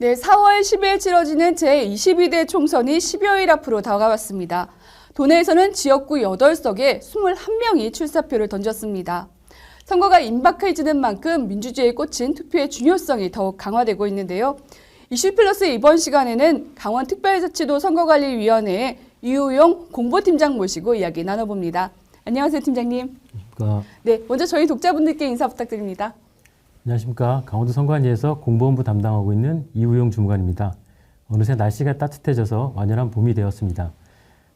네, 4월 10일 치러지는 제22대 총선이 10여일 앞으로 다가왔습니다. 도내에서는 지역구 8석에 21명이 출사표를 던졌습니다. 선거가 임박해지는 만큼 민주주의에 꽂힌 투표의 중요성이 더욱 강화되고 있는데요. 이슈 플러스 이번 시간에는 강원특별자치도 선거관리위원회의 이우용 공보팀장 모시고 이야기 나눠봅니다. 안녕하세요, 팀장님. 네, 먼저 저희 독자분들께 인사 부탁드립니다. 안녕하십니까 강원도 선관위에서 공보본부 담당하고 있는 이우용 주무관입니다. 어느새 날씨가 따뜻해져서 완연한 봄이 되었습니다.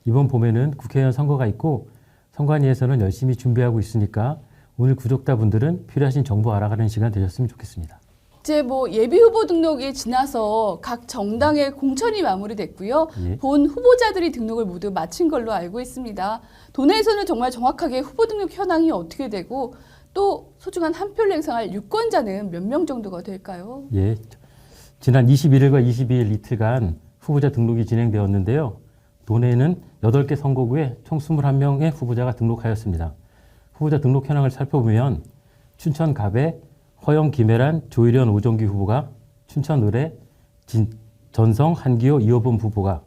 이번 봄에는 국회의원 선거가 있고 선관위에서는 열심히 준비하고 있으니까 오늘 구독자분들은 필요하신 정보 알아가는 시간 되셨으면 좋겠습니다. 이제 뭐 예비 후보 등록이 지나서 각 정당의 공천이 마무리됐고요. 예. 본 후보자들이 등록을 모두 마친 걸로 알고 있습니다. 도내에서는 정말 정확하게 후보 등록 현황이 어떻게 되고 또 소중한 한 표를 행사할 유권자는 몇 명 정도가 될까요? 예, 지난 21일과 22일 이틀간 후보자 등록이 진행되었는데요. 도내에는 8개 선거구에 총 21명의 후보자가 등록하였습니다. 후보자 등록 현황을 살펴보면 춘천 갑에 허영 김혜란 조일현 오정기 후보가 춘천 을에 진, 전성 한기호 이호범 후보가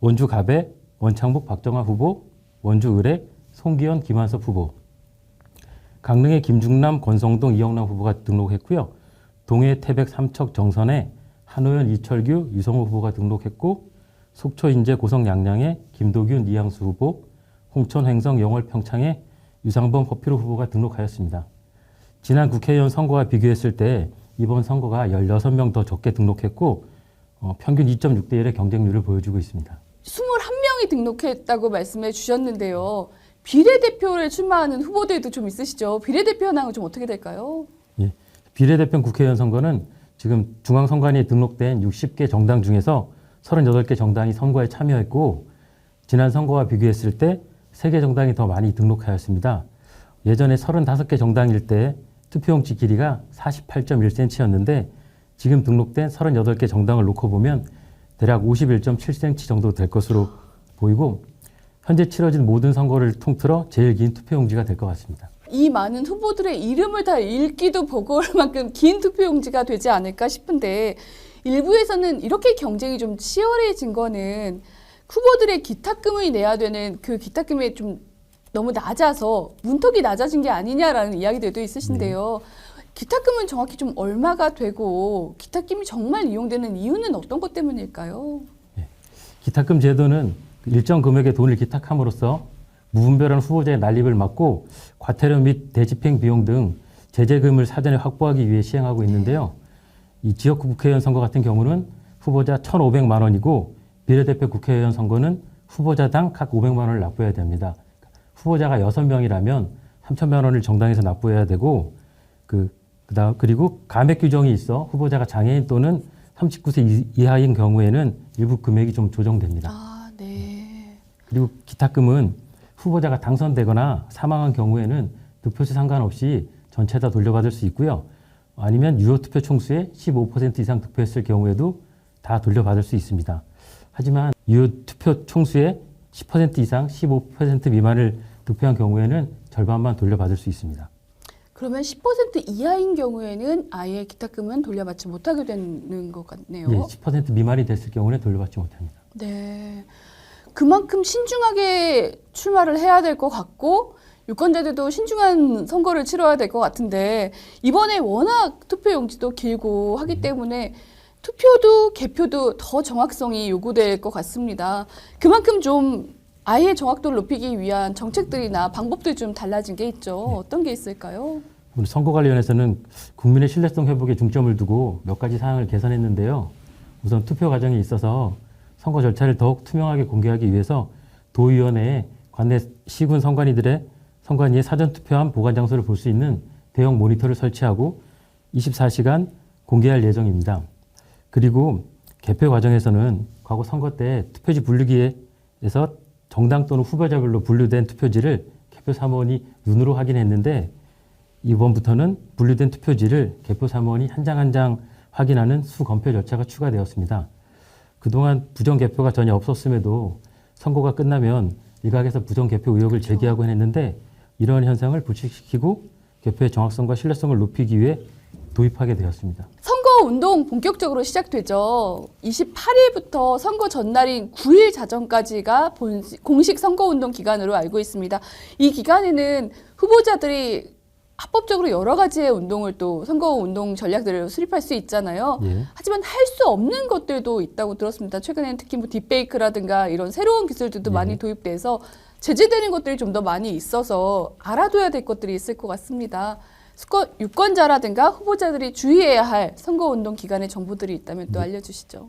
원주 갑에 원창복 박정아 후보 원주 을에 송기현 김한섭 후보 강릉의 김중남 권성동 이영남 후보가 등록했고요. 동해 태백 삼척 정선에 한호연 이철규 유성호 후보가 등록했고 속초 인제 고성 양양에 김도균 이양수 후보 홍천 횡성 영월 평창에 유상범 허필호 후보가 등록하였습니다. 지난 국회의원 선거와 비교했을 때 이번 선거가 16명 더 적게 등록했고 어, 평균 2.6대 1의 경쟁률을 보여주고 있습니다. 21명이 등록했다고 말씀해 주셨는데요. 비례대표를 출마하는 후보들도 좀 있으시죠? 비례대표 현황은 좀 어떻게 될까요? 예. 비례대표 국회의원 선거는 지금 중앙선관위에 등록된 60개 정당 중에서 38개 정당이 선거에 참여했고 지난 선거와 비교했을 때 3개 정당이 더 많이 등록하였습니다. 예전에 35개 정당일 때 투표용지 길이가 48.1cm였는데 지금 등록된 38개 정당을 놓고 보면 대략 51.7cm 정도 될 것으로 보이고 현재 치러진 모든 선거를 통틀어 제일 긴 투표용지가 될 것 같습니다. 이 많은 후보들의 이름을 다 읽기도 버거울 만큼 긴 투표용지가 되지 않을까 싶은데 일부에서는 이렇게 경쟁이 좀 치열해진 거는 후보들의 기탁금을 내야 되는 그 기탁금이 좀 너무 낮아서 문턱이 낮아진 게 아니냐라는 이야기들도 있으신데요. 기탁금은 정확히 좀 얼마가 되고 기탁금이 정말 이용되는 이유는 어떤 것 때문일까요? 기탁금 제도는 일정 금액의 돈을 기탁함으로써 무분별한 후보자의 난립을 막고 과태료 및 대집행 비용 등 제재금을 사전에 확보하기 위해 시행하고 있는데요. 이 지역구 국회의원 선거 같은 경우는 후보자 1,500만 원이고 비례대표 국회의원 선거는 후보자당 각 500만 원을 납부해야 됩니다. 후보자가 6명이라면 3천만 원을 정당에서 납부해야 되고 그 그다음 그리고 감액 규정이 있어 후보자가 장애인 또는 39세 이- 이하인 경우에는 일부 금액이 좀 조정됩니다. 아, 네. 그리고 기탁금은 후보자가 당선되거나 사망한 경우에는 득표수 상관없이 전체 다 돌려받을 수 있고요. 아니면 유효 투표 총수의 15% 이상 득표했을 경우에도 다 돌려받을 수 있습니다. 하지만 유효 투표 총수의 10% 이상 15% 미만을 득표한 경우에는 절반만 돌려받을 수 있습니다. 그러면 10% 이하인 경우에는 아예 기탁금은 돌려받지 못하게 되는 것 같네요. 예, 10% 미만이 됐을 경우는 돌려받지 못합니다. 네. 그만큼 신중하게 출마를 해야 될 것 같고 유권자들도 신중한 선거를 치러야 될 것 같은데 이번에 워낙 투표 용지도 길고 하기 때문에 투표도 개표도 더 정확성이 요구될 것 같습니다. 그만큼 좀 아예 정확도를 높이기 위한 정책들이나 방법들이 좀 달라진 게 있죠. 어떤 게 있을까요? 우리 선거관리위원회에서는 국민의 신뢰성 회복에 중점을 두고 몇 가지 사항을 개선했는데요. 우선 투표 과정에 있어서 선거 절차를 더욱 투명하게 공개하기 위해서 도의원회에 관내 시군 선관위들의 선관위의 사전 투표함 보관 장소를 볼 수 있는 대형 모니터를 설치하고 24시간 공개할 예정입니다. 그리고 개표 과정에서는 과거 선거 때 투표지 분류기에서 정당 또는 후보자별로 분류된 투표지를 개표 사무원이 눈으로 확인했는데 이번부터는 분류된 투표지를 개표 사무원이 한 장 한 장 확인하는 수검표 절차가 추가되었습니다. 그동안 부정 개표가 전혀 없었음에도 선거가 끝나면 일각에서 부정 개표 의혹을 제기하고 했는데 이러한 현상을 불식시키고 개표의 정확성과 신뢰성을 높이기 위해 도입하게 되었습니다. 선거 운동 본격적으로 시작되죠. 28일부터 선거 전날인 9일 자정까지가 본- 공식 선거 운동 기간으로 알고 있습니다. 이 기간에는 후보자들이 합법적으로 여러 가지의 운동을 또 선거 운동 전략들을 수립할 수 있잖아요. 예. 하지만 할 수 없는 것들도 있다고 들었습니다. 최근에는 특히 뭐 딥페이크라든가 이런 새로운 기술들도 네. 많이 도입돼서 제재되는 것들이 좀 더 많이 있어서 알아둬야 될 것들이 있을 것 같습니다. 수거- 유권자라든가 후보자들이 주의해야 할 선거 운동 기간의 정보들이 있다면 네. 또 알려주시죠.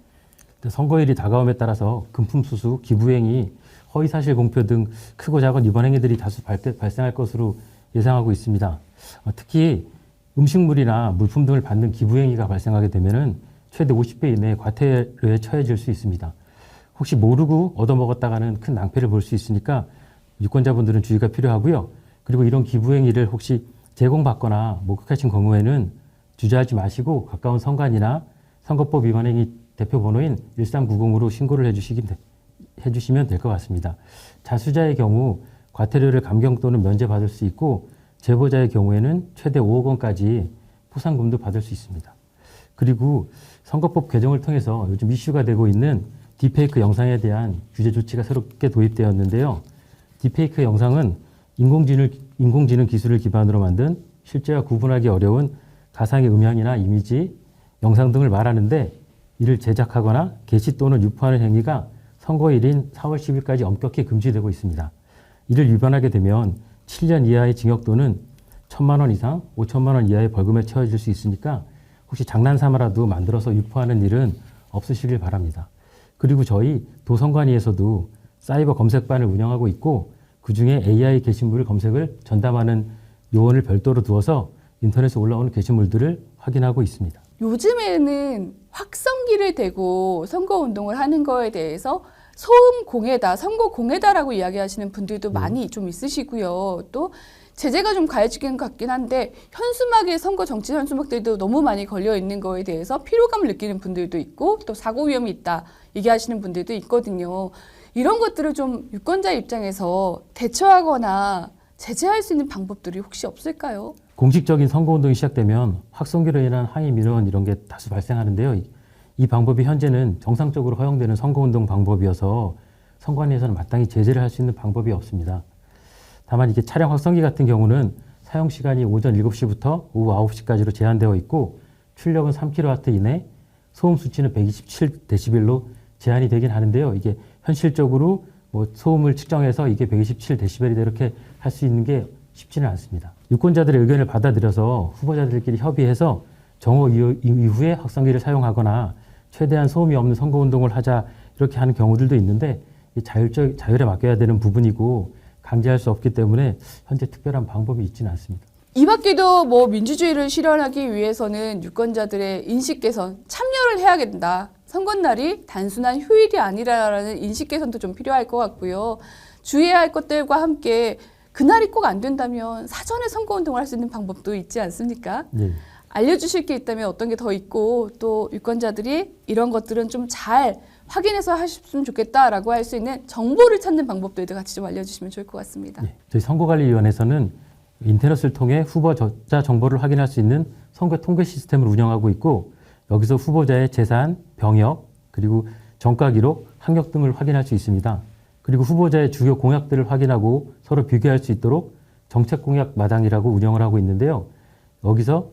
선거일이 다가옴에 따라서 금품 수수, 기부행위, 허위사실 공표 등 크고 작은 위반 행위들이 다수 발- 발생할 것으로 예상하고 있습니다. 어, 특히 음식물이나 물품 등을 받는 기부행위가 발생하게 되면은 최대 50배 이내의 과태료에 처해질 수 있습니다. 혹시 모르고 얻어먹었다가는 큰 낭패를 볼 수 있으니까 유권자분들은 주의가 필요하고요. 그리고 이런 기부행위를 혹시 제공받거나 목격하신 경우에는 주저하지 마시고 가까운 선관이나 선거법 위반 행위 대표 번호인 1390으로 신고를 해주시면 될 것 같습니다. 자수자의 경우 과태료를 감경 또는 면제받을 수 있고 제보자의 경우에는 최대 5억 원까지 포상금도 받을 수 있습니다. 그리고 선거법 개정을 통해서 요즘 이슈가 되고 있는 딥페이크 영상에 대한 규제 조치가 새롭게 도입되었는데요. 딥페이크 영상은 인공지능, 인공지능 기술을 기반으로 만든 실제와 구분하기 어려운 가상의 음향이나 이미지, 영상 등을 말하는데 이를 제작하거나 게시 또는 유포하는 행위가 선거일인 4월 10일까지 엄격히 금지되고 있습니다. 이를 위반하게 되면 7년 이하의 징역 또는 1천만 원 이상 5천만 원 이하의 벌금에 처해질 수 있으니까 혹시 장난삼아라도 만들어서 유포하는 일은 없으시길 바랍니다. 그리고 저희 도선관위에서도 사이버 검색반을 운영하고 있고 그 중에 AI 게시물 검색을 전담하는 요원을 별도로 두어서 인터넷에 올라오는 게시물들을 확인하고 있습니다. 요즘에는 확성기를 대고 선거운동을 하는 거에 대해서 소음 공해다, 선거 공해다라고 이야기하시는 분들도 많이 좀 있으시고요. 또 제재가 좀 가해지긴 같긴 한데 현수막에 선거 정치 현수막들도 너무 많이 걸려 있는 거에 대해서 피로감을 느끼는 분들도 있고 또 사고 위험이 있다 얘기하시는 분들도 있거든요. 이런 것들을 좀 유권자 입장에서 대처하거나 제재할 수 있는 방법들이 혹시 없을까요? 공식적인 선거운동이 시작되면 확성기로 인한 항의 민원 이런 게 다수 발생하는데요. 이, 이 방법이 현재는 정상적으로 허용되는 선거운동 방법이어서 선관위에서는 마땅히 제재를 할 수 있는 방법이 없습니다. 다만 이게 차량 확성기 같은 경우는 사용 시간이 오전 7시부터 오후 9시까지로 제한되어 있고 출력은 3kW 이내, 소음 수치는 127dB로 제한이 되긴 하는데요. 이게 현실적으로 뭐 소음을 측정해서 이게 127dB이다 이렇게 할 수 있는 게 쉽지는 않습니다. 유권자들의 의견을 받아들여서 후보자들끼리 협의해서 정오 이후- 이후에 확성기를 사용하거나 최대한 소음이 없는 선거 운동을 하자 이렇게 하는 경우들도 있는데 이 자율적 자율에 맡겨야 되는 부분이고 강제할 수 없기 때문에 현재 특별한 방법이 있지는 않습니다. 이 밖에도 뭐 민주주의를 실현하기 위해서는 유권자들의 인식 개선, 참여를 해야 된다. 선거날이 단순한 휴일이 아니라라는 인식 개선도 좀 필요할 것 같고요. 주의해야 할 것들과 함께 그날이 꼭 안 된다면 사전에 선거운동을 할 수 있는 방법도 있지 않습니까? 예. 알려주실 게 있다면 어떤 게 더 있고 또 유권자들이 이런 것들은 좀 잘 확인해서 하셨으면 좋겠다라고 할 수 있는 정보를 찾는 방법들도 같이 좀 알려주시면 좋을 것 같습니다. 예. 저희 선거관리위원회에서는 인터넷을 통해 후보자 정보를 확인할 수 있는 선거 통계 시스템을 운영하고 있고 여기서 후보자의 재산, 병역, 그리고 정가 기록, 학력 등을 확인할 수 있습니다. 그리고 후보자의 주요 공약들을 확인하고 서로 비교할 수 있도록 정책 공약 마당이라고 운영을 하고 있는데요. 여기서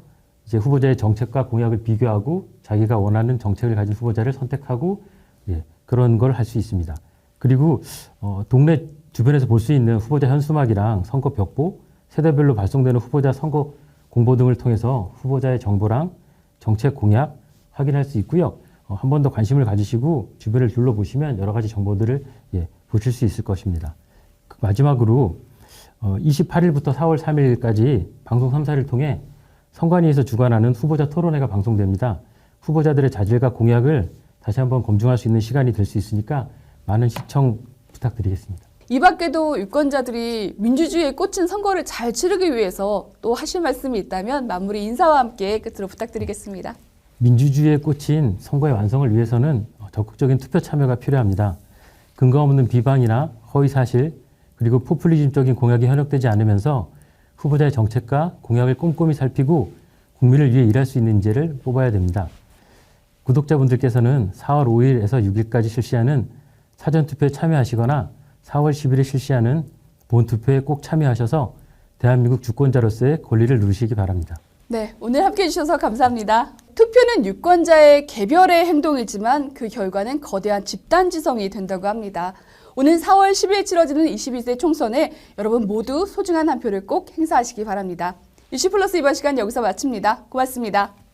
이제 후보자의 정책과 공약을 비교하고 자기가 원하는 정책을 가진 후보자를 선택하고 예, 그런 걸 할 수 있습니다. 그리고 어, 동네 주변에서 볼 수 있는 후보자 현수막이랑 선거 벽보, 세대별로 발송되는 후보자 선거 공보 등을 통해서 후보자의 정보랑 정책 공약 확인할 수 있고요. 어, 한 번 더 관심을 가지시고 주변을 둘러보시면 여러 가지 정보들을 예, 보실 수 있을 것입니다. 그 마지막으로 어, 28일부터 4월 3일까지 방송 3사를 통해 선관위에서 주관하는 후보자 토론회가 방송됩니다. 후보자들의 자질과 공약을 다시 한번 검증할 수 있는 시간이 될 수 있으니까 많은 시청 부탁드리겠습니다. 이 밖에도 유권자들이 민주주의에 꽂힌 선거를 잘 치르기 위해서 또 하실 말씀이 있다면 마무리 인사와 함께 끝으로 부탁드리겠습니다. 민주주의에 꽂힌 선거의 완성을 위해서는 적극적인 투표 참여가 필요합니다. 근거 없는 비방이나 허위 사실 그리고 포퓰리즘적인 공약이 현역되지 않으면서 후보자의 정책과 공약을 꼼꼼히 살피고 국민을 위해 일할 수 있는 인재를 뽑아야 됩니다. 구독자분들께서는 4월 5일에서 6일까지 실시하는 사전투표에 참여하시거나 4월 10일에 실시하는 본투표에 꼭 참여하셔서 대한민국 주권자로서의 권리를 누리시기 바랍니다. 네, 오늘 함께 해 주셔서 감사합니다. 투표는 유권자의 개별의 행동이지만 그 결과는 거대한 집단지성이 된다고 합니다. 오는 4월 10일 치러지는 22세 총선에 여러분 모두 소중한 한 표를 꼭 행사하시기 바랍니다. 이슈 플러스 이번 시간 여기서 마칩니다. 고맙습니다.